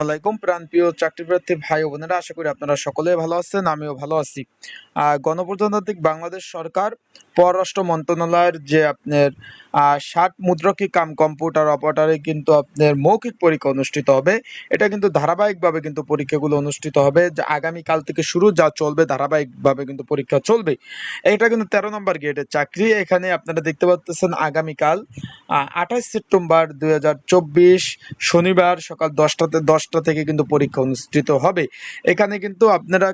আলাইকুম। প্রাণপ্রিয় ভাই বোনেরা, আশা করি আপনারা সকলেই ভালো আছেন, আমিও ভালো আছি। গণপ্রজাতান্ত্রিক বাংলাদেশ সরকার, পররাষ্ট্র মন্ত্রণালয়ের যে আপনার ষাট মুদ্রকি কাম কম্পিউটার অপারেটরে কিন্তু আপনার মৌখিক পরীক্ষা অনুষ্ঠিত হবে। এটা কিন্তু ধারাবাহিকভাবে কিন্তু পরীক্ষাগুলো অনুষ্ঠিত হবে। আগামীকাল থেকে শুরু যা চলবে, ধারাবাহিকভাবে কিন্তু পরীক্ষা চলবে। এটা কিন্তু তেরো নম্বর গেটের চাকরি। এখানে আপনারা দেখতে পাচ্ছেন আগামীকাল আঠাশ সেপ্টেম্বর দুই হাজার চব্বিশ, শনিবার সকাল দশটাতে দশটা থেকে কিন্তু পরীক্ষা অনুষ্ঠিত হবে। এখানে কিন্তু আপনারা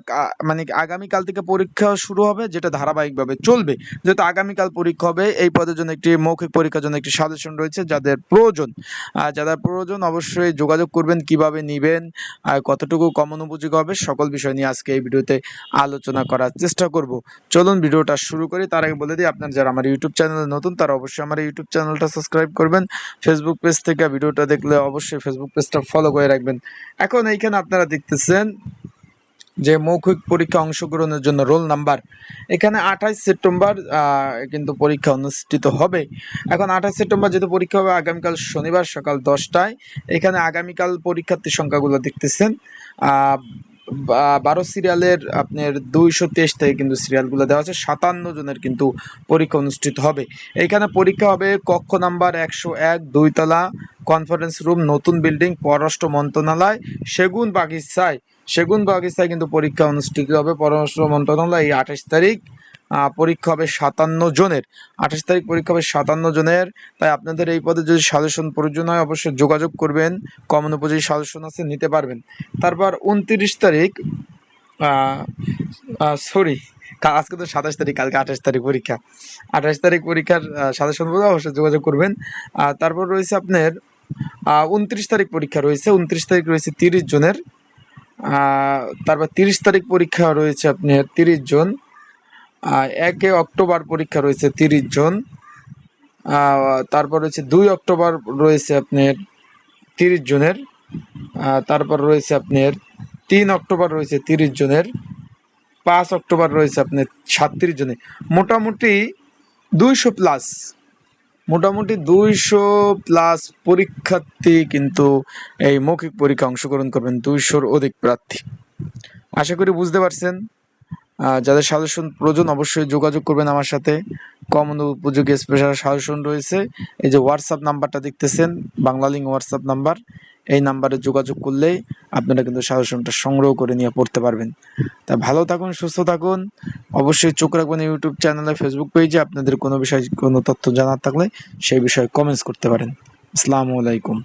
মানে আগামীকাল থেকে পরীক্ষা শুরু হবে, যেটা ধারাবাহিকভাবে চলবে। যেহেতু আগামীকাল পরীক্ষা হবে, এই পদের জন্য একটি মৌখিক পরীক্ষার জন্য একটি সাজেশন রয়েছে, যাদের প্রয়োজন। যাদের প্রয়োজন অবশ্যই যোগাযোগ করবেন, কীভাবে নিবেন আর কতটুকু কমন উপযোগী হবে, সকল বিষয় নিয়ে আজকে এই ভিডিওতে আলোচনা করার চেষ্টা করব। চলুন ভিডিওটা শুরু করি। তার আগে বলে দিই, আপনার যারা আমার ইউটিউব চ্যানেলে নতুন, তারা অবশ্যই আমার ইউটিউব চ্যানেলটা সাবস্ক্রাইব করবেন। ফেসবুক পেজ থেকে ভিডিওটা দেখলে অবশ্যই ফেসবুক পেজটা ফলো করে রাখবেন। এখন এইখানে আপনারা দেখতেছেন যে মৌখিক পরীক্ষা অংশগ্রহণের জন্য রোল নাম্বার। এখানে আঠাশ সেপ্টেম্বর কিন্তু পরীক্ষা অনুষ্ঠিত হবে। এখন আঠাশ সেপ্টেম্বর যেহেতু পরীক্ষা হবে, আগামীকাল শনিবার সকাল দশটায়। এখানে আগামীকাল পরীক্ষার্থীর সংখ্যাগুলো দেখতেছেন। বারো সিরিয়ালের আপনার দুইশো তেইশ থেকে কিন্তু সিরিয়ালগুলো দেওয়া আছে সাতান্ন জনের কিন্তু পরীক্ষা অনুষ্ঠিত হবে। এখানে পরীক্ষা হবে কক্ষ নাম্বার একশো এক, দুইতলা কনফারেন্স রুম নতুন বিল্ডিং পররাষ্ট্র মন্ত্রণালয়, সেগুন বাগিচায়। সেগুন বাগিচায় কিন্তু পরীক্ষা অনুষ্ঠিত হবে। পররাষ্ট্র মন্ত্রণালয় এই আঠাশ তারিখ। পরীক্ষা হবে সাতান্ন জনের। আঠাশ তারিখ পরীক্ষা হবে সাতান্ন জনের। তাই আপনাদের এই পদে যদি সাজেশন প্রয়োজন হয়, অবশ্যই যোগাযোগ করবেন। কমন উপযোগী সাজেশন আছে, নিতে পারবেন। তারপর উনত্রিশ তারিখ সরি আজকে তো সাতাশ তারিখ, কালকে আঠাশ তারিখ পরীক্ষা। আঠাশ তারিখ পরীক্ষার সাজেশন বলে অবশ্যই যোগাযোগ করবেন। তারপর রয়েছে আপনার উনত্রিশ তারিখ পরীক্ষা রয়েছে। উনত্রিশ তারিখ রয়েছে তিরিশ জনের। তারপর তিরিশ তারিখ পরীক্ষা রয়েছে আপনার তিরিশ জন। একে অক্টোবর পরীক্ষা রয়েছে তিরিশ জন। তারপর রয়েছে দুই অক্টোবর রয়েছে আপনার তিরিশ জনের। তারপর রয়েছে আপনার তিন অক্টোবর রয়েছে তিরিশ জনের। পাঁচ অক্টোবর রয়েছে আপনার সাতত্রিশ জনের। মোটামুটি দুইশো প্লাস মোটামুটি দুইশো প্লাস পরীক্ষার্থী কিন্তু এই মৌখিক পরীক্ষা অংশগ্রহণ করবেন দুইশোর অধিক প্রার্থী। আশা করি বুঝতে পারছেন। যাদের সাজেশন প্রয়োজন অবশ্যই যোগাযোগ করবেন আমার সাথে। কমন উপযোগী স্পেশাল সাজেশন রয়েছে। এই যে হোয়াটসঅ্যাপ নাম্বারটা দেখতেছেন বাংলা লিঙ্ক হোয়াটসঅ্যাপ নাম্বার, এই নাম্বারে যোগাযোগ করলেই আপনারা কিন্তু সাজেশনটা সংগ্রহ করে নিয়ে পড়তে পারবেন। তা ভালো থাকুন, সুস্থ থাকুন। অবশ্যই চোখ রাখবেন ইউটিউব চ্যানেলে ফেসবুক পেজে আপনাদের কোনো বিষয়ে কোনো তথ্য জানার থাকলে সেই বিষয়ে কমেন্টস করতে পারেন। আসসালামু আলাইকুম।